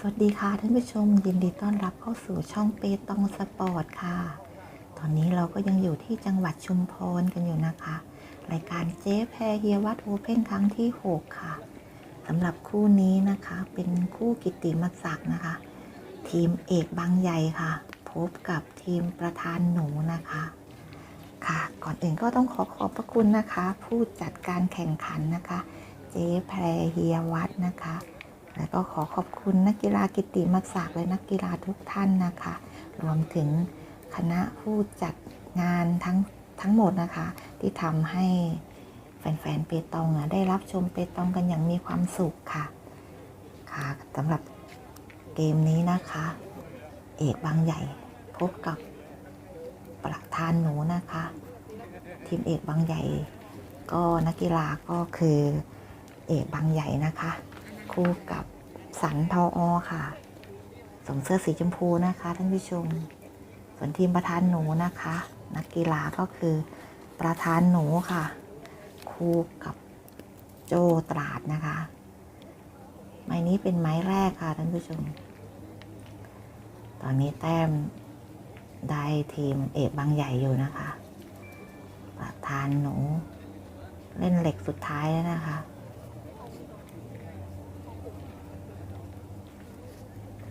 สวัสดีค่ะท่านผู้ชมยินดีต้อนรับเข้าสู่ช่องเปตองสปอร์ตค่ะ ตอนนี้เราก็ยังอยู่ที่จังหวัดชุมพรกันอยู่นะคะ รายการเจ๊แพรเฮียวัดโอเพนครั้งที่ 6 ค่ะสำหรับคู่นี้นะคะ เป็นคู่กิตติมศักดิ์นะคะ ทีมเอกบางใหญ่ค่ะ พบกับทีมประธานหนูนะคะ ค่ะ ก่อนอื่นก็ต้องขอขอบพระคุณนะคะ ผู้จัดการแข่งขันนะคะ เจ๊แพรเฮียวัดนะคะ แล้วก็ขอขอบคุณนักกีฬากิติมศักดิ์และนักกีฬาทุกท่านนะคะ รวมถึงคณะผู้จัดงานทั้งทั้งหมดนะคะ ที่ทำให้แฟนๆเปตองอะได้รับชมเปตองกันอย่างมีความสุขค่ะ ค่ะสำหรับเกมนี้นะคะ เอกบางใหญ่พบกับประธานหนูนะคะ ทีมเอกบางใหญ่ ก็นักกีฬาก็คือเอกบางใหญ่นะคะ คู่กับสันทออค่ะสวมเสื้อสีชมพูนะคะท่านผู้ชม ส่วนทีมประธานหนูนะคะ นักกีฬาก็คือประธานหนูค่ะ คู่กับโจตราดนะคะ ไม้นี้เป็นไม้แรกค่ะท่านผู้ชม ตอนนี้แต้มได้ทีมเอกบางใหญ่อยู่นะคะ ประธานหนู เล่นเหล็กสุดท้ายแล้วนะคะ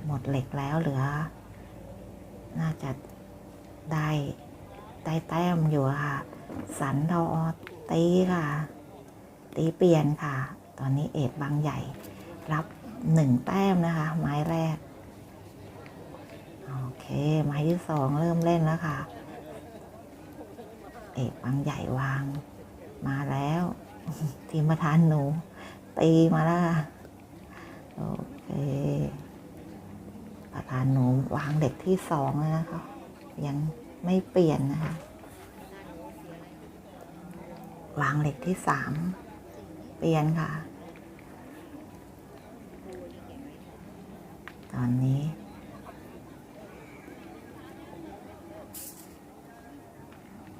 หมดเหล็กแล้วเหลือ น่าจะได้ได้แต้มอยู่ค่ะ สันทออตีค่ะ ตีเปลี่ยนค่ะ ตอนนี้เอกบางใหญ่ รับหนึ่งแต้มนะคะ ไม้แรก โอเค ไม้ที่สองเริ่มเล่นแล้วค่ะ เอกบางใหญ่วาง มาแล้ว ทีมประธานหนู ตีมาแล้วค่ะ โอเค ประธานหนูวางเด็กที่สองแล้วนะคะ ยังไม่เปลี่ยนนะคะ วางเหล็กที่สามเปลี่ยนค่ะ ตอนนี้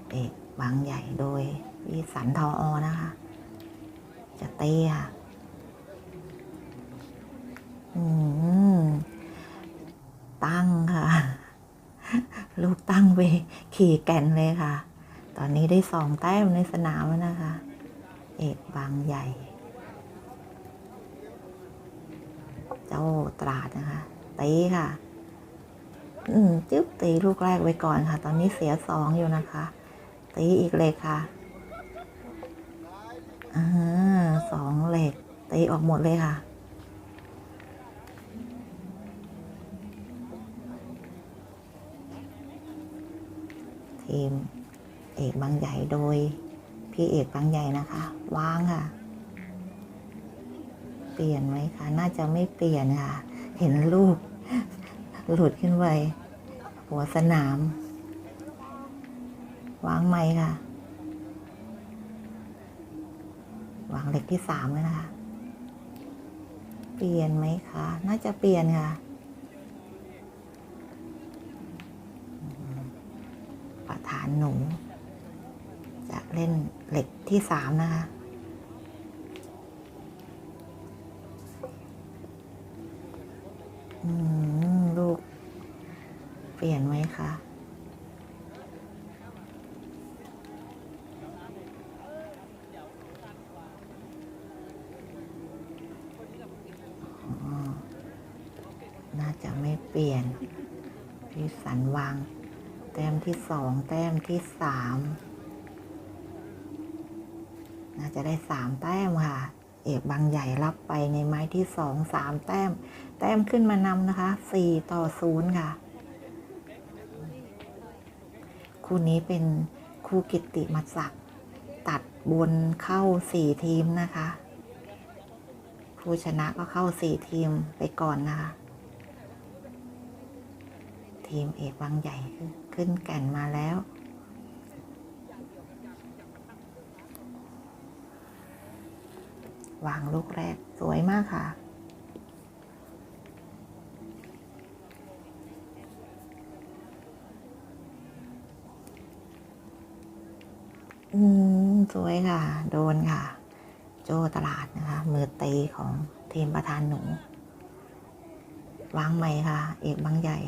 เอกบางใหญ่โดยวิสันทออนะคะ จะเต้ค่ะอืม ตั้งค่ะ ลูกตั้งไปขี่แก่นเลยค่ะ ตอนนี้ได้สองแต้มในสนามแล้วนะคะ เอกบางใหญ่ เจ้าตราดนะคะตีค่ะ อืมจึ๊บตีลูกแรกไว้ก่อนค่ะ ตอนนี้เสียสองอยู่นะคะ ตีอีกเลยค่ะอ่าสองเหล็กตีออกหมดเลยค่ะ ทีมเอกบางใหญ่โดย พี่เอกบางใหญ่นะคะวางค่ะ เปลี่ยนไหมคะ น่าจะไม่เปลี่ยนค่ะ เห็นลูกหลุดขึ้นไปหัวสนามวางไหมค่ะ วางเหล็กที่สามแล้วนะคะ เปลี่ยนไหมคะ น่าจะเปลี่ยนค่ะ ประธานหนู จะเล่นเหล็กที่สามนะคะ อืม ลูก เปลี่ยนไหมคะน่าจะไม่เปลี่ยนพี่สันวาง แต้มที่สองแต้มที่สามน่าจะได้สามแต้มค่ะ เอกบางใหญ่รับไปในไม้ที่สองสามแต้ม แต้มขึ้นมานำนะคะสี่ต่อศูนย์ค่ะ คู่นี้เป็นคู่กิตติมศักดิ์ตัดบนเข้าสี่ทีมนะคะ ผู้ชนะก็เข้าสี่ทีมไปก่อนนะคะ ทีมเอกบางใหญ่ ขึ้นแก่นมาแล้ว วางลูกแรกสวยมากค่ะอืมสวยค่ะ โดนค่ะ โจตลาดนะคะ มือตีของทีมประธานหนู วางใหม่ค่ะ เอกบางใหญ่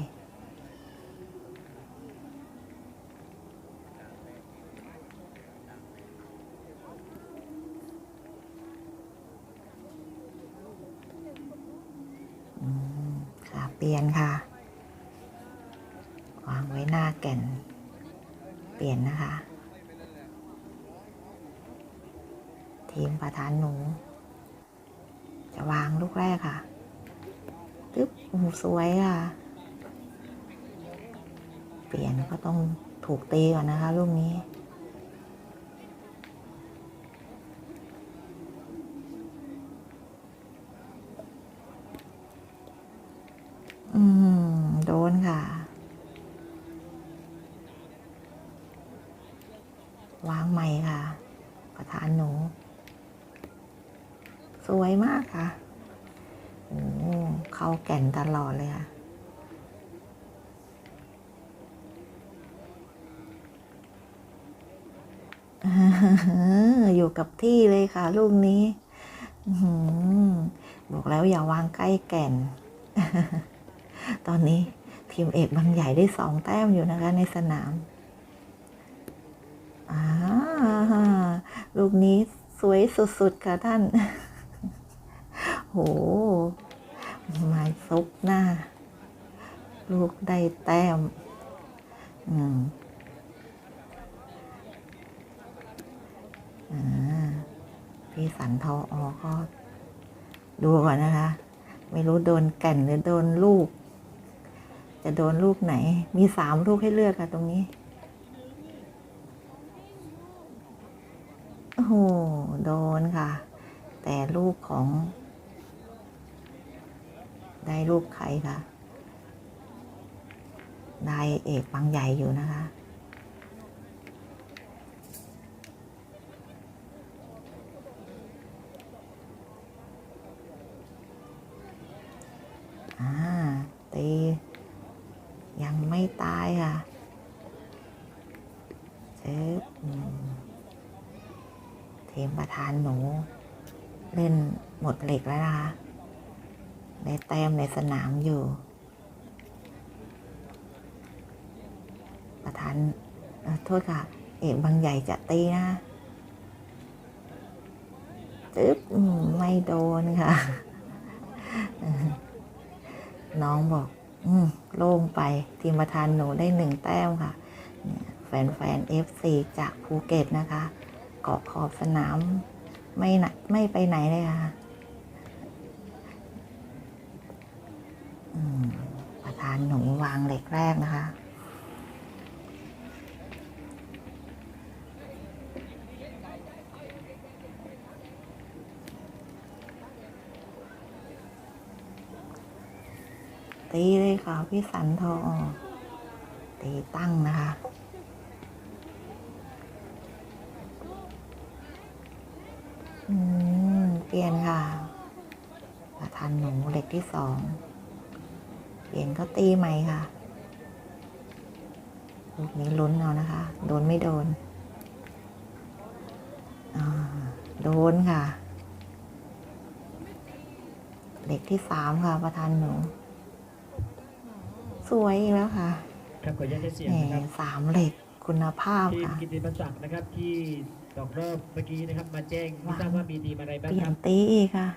เปลี่ยนค่ะ วางไว้หน้าแก่น เปลี่ยนนะคะ ทีมประธานหนู จะวางลูกแรกค่ะตึ๊บโอ้โหสวยค่ะ เปลี่ยนก็ต้องถูกตีก่อนนะคะลูกนี้ อืม โดน ค่ะ วางใหม่ค่ะประธานหนู สวยมากค่ะโอ้เข้าแก่นตลอดเลยค่ะอยู่กับที่เลยค่ะ ลูกนี้บอกแล้วอย่าวางใกล้แก่น ตอนนี้ ทีมเอกบางใหญ่ได้สองแต้มอยู่นะคะในสนามอ่าลูกนี้สวยสุดๆค่ะท่าน โห มาซุกหน้า ลูกได้แต้ม อืมอ่าพี่สันทออก็ดูก่อนนะคะ ไม่รู้โดนแก่นหรือโดนลูก จะโดนลูกไหน มีสามลูกให้เลือกค่ะตรงนี้ โอ้โห โดนค่ะ แต่ลูกของ ได้ลูกใครคะ ได้เอกบางใหญ่อยู่นะคะ อ่า ตี ยังไม่ตายค่ะเจ๊บอืมทีมประธานหนู เล่นหมดเหล็กแล้วนะคะ ได้แต้มในสนามอยู่ ประธานเอ่อโทษค่ะ เอกบางใหญ่ จะตีนะจึ๊บไม่โดนค่ะ น้องบอก อืมโล่งไป ทีมประธานหนูได้หนึ่งแต้มค่ะเนี่ยแฟนๆ FC จากภูเก็ตนะคะเกาะขอบสนามไม่นไม่ไปไหนเลยค่ะประธานหนูวางเหล็กแรกนะคะ ตีเลยค่ะพี่สันทองตีตั้งนะคะ อืม เปลี่ยนค่ะประธานหนูเหล็กที่สอง เปลี่ยนก็ตีใหม่ค่ะลูกนี้ลุ้นเอานะคะ โดนไม่โดน โดนค่ะ เหล็กที่สามค่ะประธานหนู สวยอีกแล้วค่ะครับขออนุญาตให้เสียงแหมนะครับสามเหล็กคุณภาพทีมค่ะกิตติประจักษ์นะครับที่ตกรอบเมื่อกี้นะครับ มาแจ้งไม่ทราบว่ามีทีมอะไรบ้างเปลี่คยรันบตีอีกค่ะ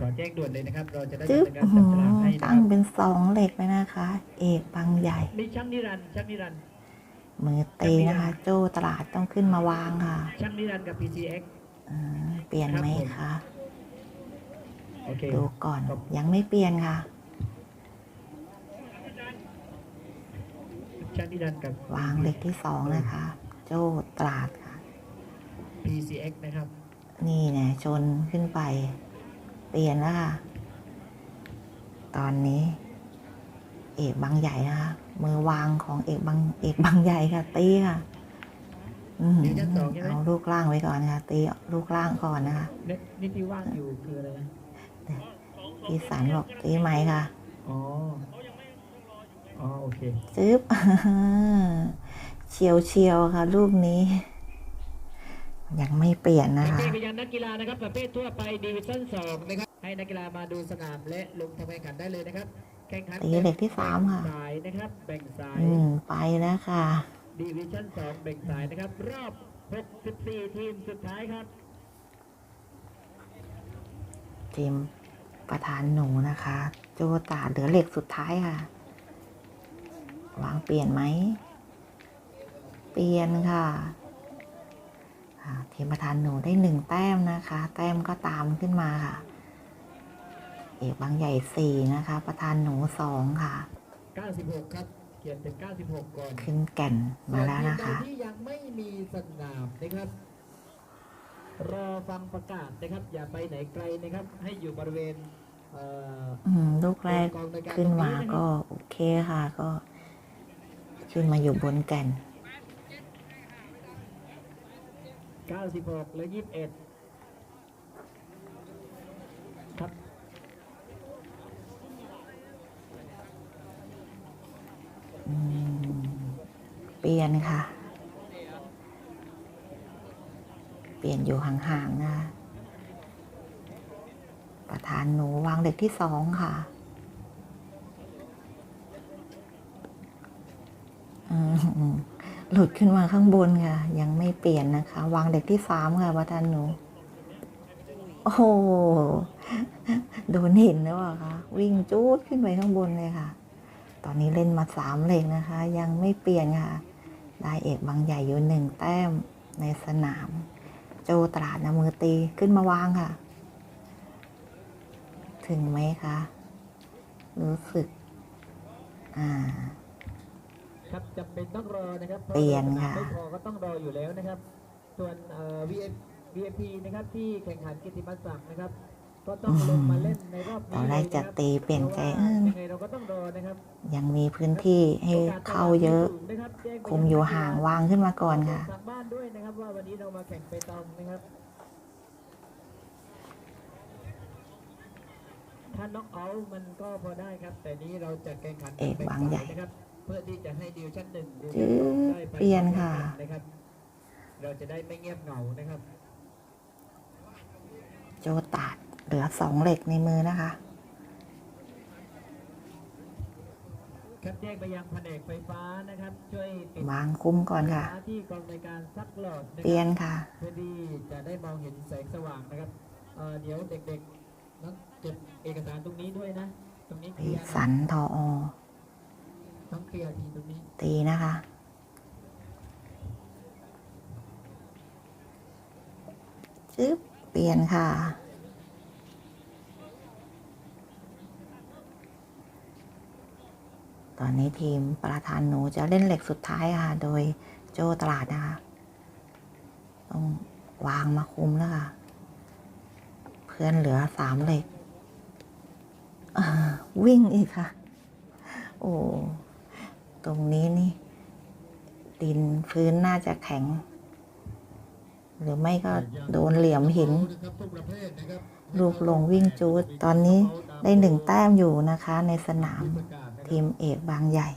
ขอแจ้งด่วนเลยนะครับ เราจะได้จึ๊บดำเนินการจับฉลากให้นะคตั้รังบเป็นสองเหล็กเลยนะคะ เอกบางใหญ่ มีช่างนิรันดร์ช่างนิรันดร์มือตีนะคะ โจ้ตลาดต้องขึ้นมาวางค่ะช่างนิรันดร์กับ PCX อ่าเปลี่ยนไหมคะ โอเค ดูก่อนครับยังไม่เปลี่ยนค่ะ ช่างนิรันดร์กับ วางเหล็กที่สองนะคะ โจ้ตลาดค่ะ PCX นะครับ นี่เนี่ยชนขึ้นไป เปลี่ยนแล้วค่ะ ตอนนี้ เอกบางใหญ่นะคะ มือวางของเอกบางเอกบางใหญ่ค่ะ ตีค่ะอือหือเอาลูกล่างไว้ก่อนค่ะ ตีลูกล่างก่อนนะคะนี่นี่ที่ว่างอยู่คืออะไรนะพี่สันบอกตีไหมค่ะ อ๋อ อ๋อโอเคจึ๊บเฉียวเฉียวๆค่ะ ลูกนี้ ยังไม่เปลี่ยนนะโอคะเคไปยังนักกีฬานะครับ ประเภททั่วไปดิวิชั่น2นะครับ ให้นักกีฬามาดูสนามและลงทำแข่งขันได้เลยนะครับ แข่งขันตีเหล็กที่สามค่ะแบ่งสายนะครับแบ่งสายอืมไปแล้วค่ะดิวิชั่นสองแบ่งสายนะครับ รอบ64ทีมสุดท้ายครับทีมประธานหนูนะคะ โจตาเหลือเหล็กสุดท้ายค่ะ วางเปลี่ยนไหม เปลี่ยนค่ะอ่าทีมประธานหนูได้หนึ่งแต้มนะคะ แต้มก็ตามขึ้นมาค่ะ เอกบางใหญ่สี่นะคะ ประธานหนูสองค่ะ96ครับเขียนถึง96 ก่อน ขึ้นแก่นมาแล้วนะคะส่วทีมใดที่ยังไม่มีสนามนะครับ รอฟังประกาศนะครับ อย่าไปไหนไกลนะครับ ให้อยู่บริเวณเอ่ออืมลูกแรกกองในการขึ้นมาตรงะครับก็โอเคค่ะก็ ขึ้นมาอยู่บนแก่น96 และ 21 ครับอืมเปลี่ยนค่ะ เปลี่ยนอยู่ห่างๆนะคะประธานหนูวางเด็กที่สองค่ะอืม หลุดขึ้นมาข้างบนค่ะ ยังไม่เปลี่ยนนะคะ วางเด็กที่สามค่ะประธานหนู โอ้โหโดนหินแล้วอะคะวิ่งจูดขึ้นไปข้างบนเลยค่ะ ตอนนี้เล่นมาสามเลขนะคะ ยังไม่เปลี่ยนค่ะได้เอกบางใหญ่อยู่หนึ่งแต้มในสนาม โจตราดนะมือตีขึ้นมาวางค่ะ ถึงไหมคะ รู้สึก อ่า ครับจำเป็นต้องรอนะครับพราะเปลี่ยนสามค่ะไม่พอก็ต้องรออยู่แล้วนะครับ ส่วนเอ่อ VF VIP นะครับที่แข่งขันกิตติมศักดิ์นะครับก็ต้องลงมาเล่นในรอบนี้ตอนแรกจะเลยนคบตีเปลี่ยนใจพราะว่าเออยังไงเราก็ต้องรอนะครับยังมีพื้นที่ให้เข้าเยอะโกาสตลาดที่สูงนะครับแจ้งไปคุมอยู่ห่างวางขึ้นมาก่อนค่ะทางบ้านด้วยนะครับว่าวันนี้เรามาแข่งไปตองนะครับถ้าน็อกเอาท์มันก็พอได้ครับ แต่นี้เราจะแข่งขันเอกบางใหญ่นะครับเพื่อที่จะให้ดิวชั่นหนึ่งดิวจื๊ชั่นอสองได้ไปเปลี่ยนค่ะ นะครับ เราจะได้ไม่เงียบเหงานะครับ โจตาดเหลือสองเหล็กในมือนะคะ ครับแจ้งไปยังแผนกไฟฟ้านะครับ ช่วยติดวางคุ้มก่อนค่ะหาที่กองในการซักหลอดนะเปลี่คยรับนค่ะ เพื่อที่จะได้มองเห็นแสงสว่างนะครับเอ่อเดี๋ยวเด็กๆต้องเก็บเอกสารตรงนี้ด้วยนะ ตรงนี้เคปีลียร์สันะนทออ ต้องเคลียร์ทีตรงนี้ตีนะคะ จึ๊บ เปลี่ยนค่ะ ตอนนี้ทีมประธานหนูจะเล่นเหล็กสุดท้ายค่ะ โดยโจตลาดนะคะ ต้องวางมาคุมแล้วค่ะ เพื่อนเหลือสามเหล็กวิ่งอีกค่ะ โอ้ ตรงนี้นี่ ดินพื้นน่าจะแข็ง หรือไม่ก็โดนเหลี่ยมหิน ลูกลงวิ่งจูด ตอนนี้ได้หนึ่งแต้มอยู่นะคะ ในสนามทีมเอกบางใหญ่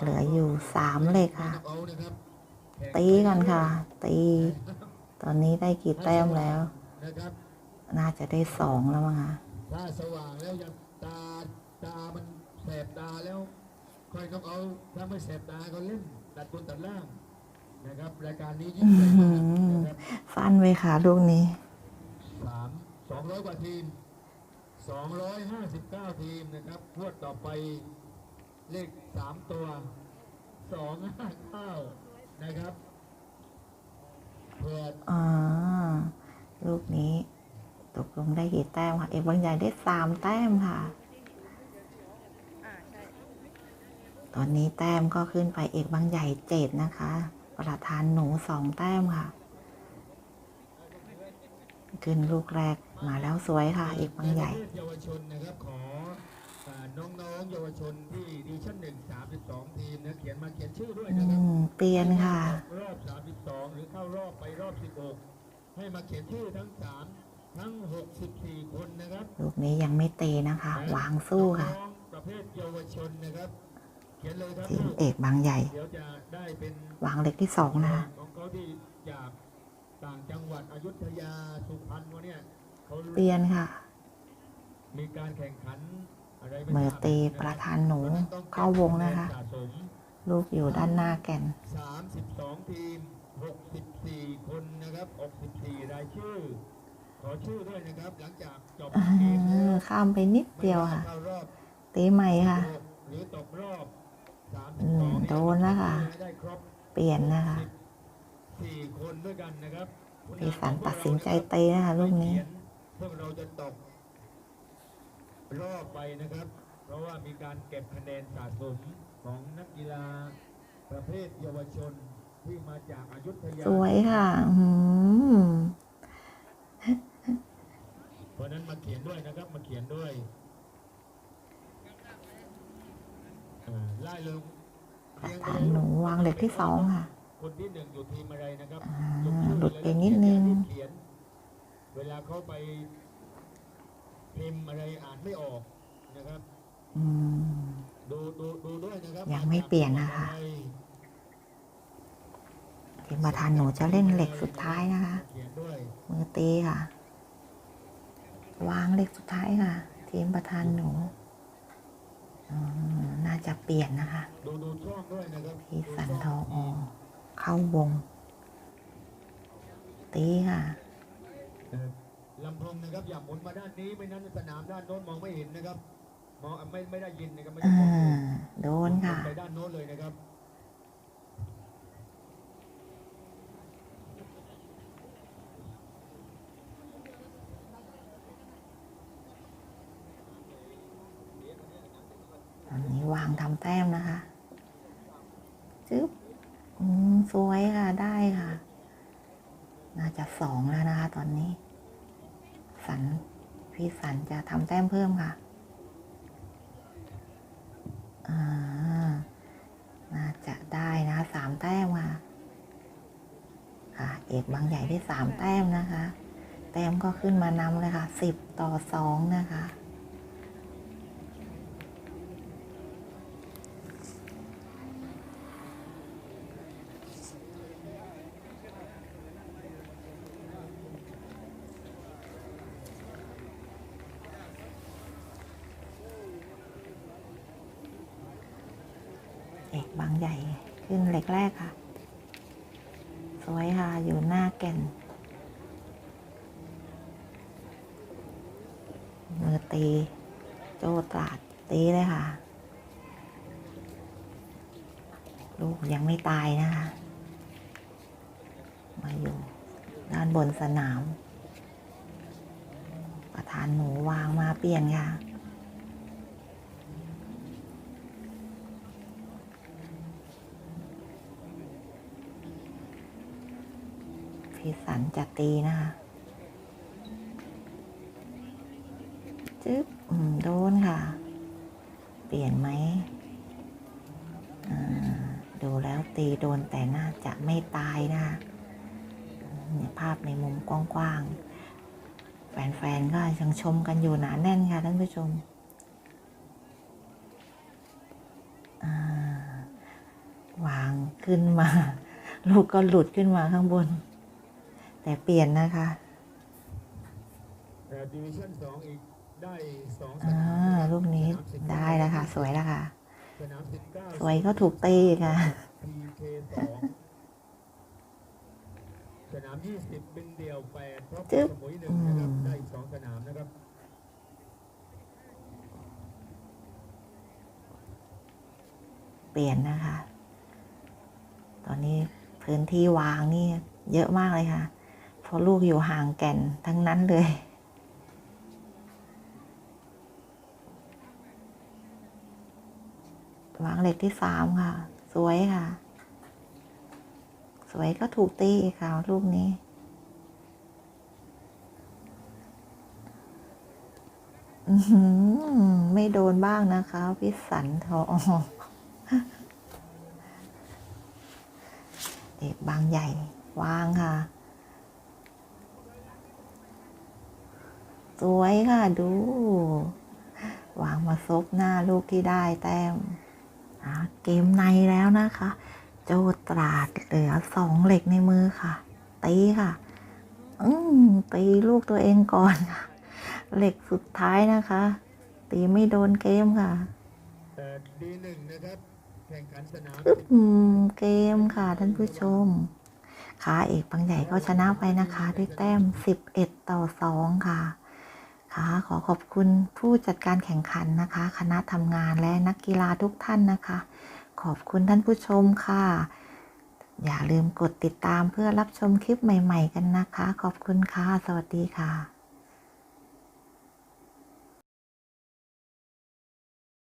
เหลืออยู่สามเลยค่ะ ตีก่อนค่ะ ตี ตอนนี้ได้กี่แต้มแล้ว น่าจะได้สองแล้วมั้งคะถ้าสว่างแล้วยังตาตามันแสบตาแล้ว ค่อยต้องเอาถ้าไม่แสบตาก็เล่นตัดบนตัดล่างนะครับรายการนี้ยิ่งใหญ่มากนะครับฟันไว้ค่ะลูกนี้สามสองร้อยกว่าทีมสองร้อยห้าสิบเก้าทีมนะครับพวดต่อไปเลขสามตัวสองห้าเก้านะครับเพื่ออ่าลูกนี้ ตกลงได้กี่แต้มค่ะ เอกบางใหญ่ได้สามแต้มค่ะ ตอนนี้แต้มก็ขึ้นไปเอกบางใหญ่เจ็ดนะคะ ประธานหนูสองแต้มค่ะ ขึ้นลูกแรกมาแล้วสวยค่ะ เอกบางใหญ่เยาวชนนะครับขอน้องๆเยาวชนที่ดิชั่นหนึ่งสามสิบสองทีมนะเขียนมาเขียนชื่อด้วยนะครับเปลี่ยนค่ะ รอบ32หรือเข้ารอบไปรอบ16ให้มาเขียนชื่อทั้ง3ทั้ง64คนนะครับลูกนี้ยังไม่เตะนะคะ วางสู้ค่ะ ประเภทเยาวชนนะครับ ทีมลูกเอกบางใหญ่เดี๋ยวจะได้เป็นวางเล็กที่สองนะคะของเขาที่จากต่างจังหวัดอยุธยาสุพรรณวะเนี่ยเขาเปลี่ยนค่ะมีการแข่งขันอะไรมือตีประธานหนูเข้าวงนะคะสะสมลูกอยู่ด้านหน้าแก่น 32 ทีม 64 คนนะครับ 64 รายชื่อ ขอชื่อด้วยนะครับ หลังจากจบอ่าเกมแล้วข้ามไปนิดเดียวค่ะไม่าเข้ารอบตีใหม่ค่ะ หรือตกรอบ อืม32โดนแล้วค่ะให้ได้ครบเปลี่ยนนะคะ4คนด้วยกันนะครับพี่สันตัดสินใจตีนะคะลูกนี้พวกเราจะตกรอบไปนะครับ เพราะว่ามีการเก็บคะแนนสะสมของนักกีฬาประเภทเยาวชนที่มาจากอายุทยาสวยค่ะอืมเพราะฉะนั้นมาเขียนด้วยนะครับ มาเขียนด้วย อ่าไล่ลงประเรียงไปธานเลยหนูวางเหล็กที่สองค่ะคนที่หนึ่งอยู่ทีมอะไรนะครับอ่าลงชื่อหลุดเยไปนิดนึงเขียนเวลาเขาไปพิมพ์อะไรอ่านไม่ออกนะครับอืมดูดูดูด้วยนะครับยังไม่เปลี่ยนนะคะทีมประธานหนูจะเล่นเหล็กสุดท้ายนะคะเขียนด้วยมือตีค่ะ วางเหล็กสุดท้ายค่ะ ทีมประธานหนูอืม น่าจะเปลี่ยนนะคะดูดูช่องด้วยนะครับพี่สันทองอเข้าวง ตีค่ะเอ่อลำโพงนะครับอย่าหมุนมาด้านนี้ไม่นั้นสนามด้านโน้นมองไม่เห็นนะครับมองไม่ไม่ได้ยินนะครับไม่ได้อ่ามองเห็นโดนค่ะไปด้านโน้นเลยนะครับ อันนี้วางทำแต้มนะคะจึ๊บสวยค่ะ ได้ค่ะ น่าจะสองแล้วนะคะ ตอนนี้ สัน พี่สันจะทำแต้มเพิ่มค่ะน่าจะได้นะสามแต้มค่ะ ค่ะ เอกบางใหญ่ได้สามแต้มนะคะ แต้มก็ขึ้นมานำเลยค่ะสิบต่อสองนะคะ เอกบางใหญ่ ขึ้นเหล็กแรกค่ะ สวยค่ะ อยู่หน้าแก่น มือตี โจตราดตีเลยค่ะ ลูกยังไม่ตายนะคะ มาอยู่ด้านบนสนาม ประธานหนูวางมาเปลี่ยนค่ะ พี่สันจะตีนะคะ จึ๊บโดนค่ะ เปลี่ยนไหม ดูแล้วตีโดนแต่น่าจะไม่ตายนะคะเนี่ยภาพในมุมกว้างๆ แฟนๆ ก็ยังชมกันอยู่หนาแน่นค่ะท่านผู้ชมวางขึ้นมา ลูกก็หลุดขึ้นมาข้างบน แต่เปลี่ยนนะคะแต่ดิวิชั่นสองอีกได้สองสอ่านามะครับลูกนี้สามสิบได้แล้วค่ะ สวยแล้วค่ะสนามสิบเก้าสวยก็ถูกตีอีกค่ะ PK สองสนามยี่สิบเป็นเดียวแปดเพราะจึ๊บสมุยหนึ่งนะครับอืมได้อีกสองสนามนะครับเปลี่ยนนะคะ ตอนนี้พื้นที่วางนี่เยอะมากเลยค่ะเพ ราะลูกอยู่ห่างแก่นทั้งนั้นเลย วางเหล็กที่สามค่ะ สวยค่ะ สวยก็ถูกตีค่ะ ลูกนี้ ไม่โดนบ้างนะคะพี่สันทองเอกบางใหญ่ วางค่ะ สวยค่ะดู วางมาซบหน้าลูกที่ได้แต้มอ่าเกมในแล้วนะคะ โจตราดเหลือสองเหล็กในมือค่ะ ตีค่ะ อืมตีลูกตัวเองก่อนค่ะ เหล็กสุดท้ายนะคะ ตีไม่โดนเกมค่ะดีหนึ่งนะครับแข่งขันสนามอืมเกมค่ะท่านผู้ชมขาเอกบางใหญ่ก็ชนะไปนะคะ ด้วยแต้ม 11 ต่อ 2 ค่ะ ค่ะขอขอบคุณผู้จัดการแข่งขันนะคะ คณะทำงานและนักกีฬาทุกท่านนะคะ ขอบคุณท่านผู้ชมค่ะ อย่าลืมกดติดตามเพื่อรับชมคลิปใหม่ ๆ กันนะคะ ขอบคุณค่ะ สวัสดีค่ะ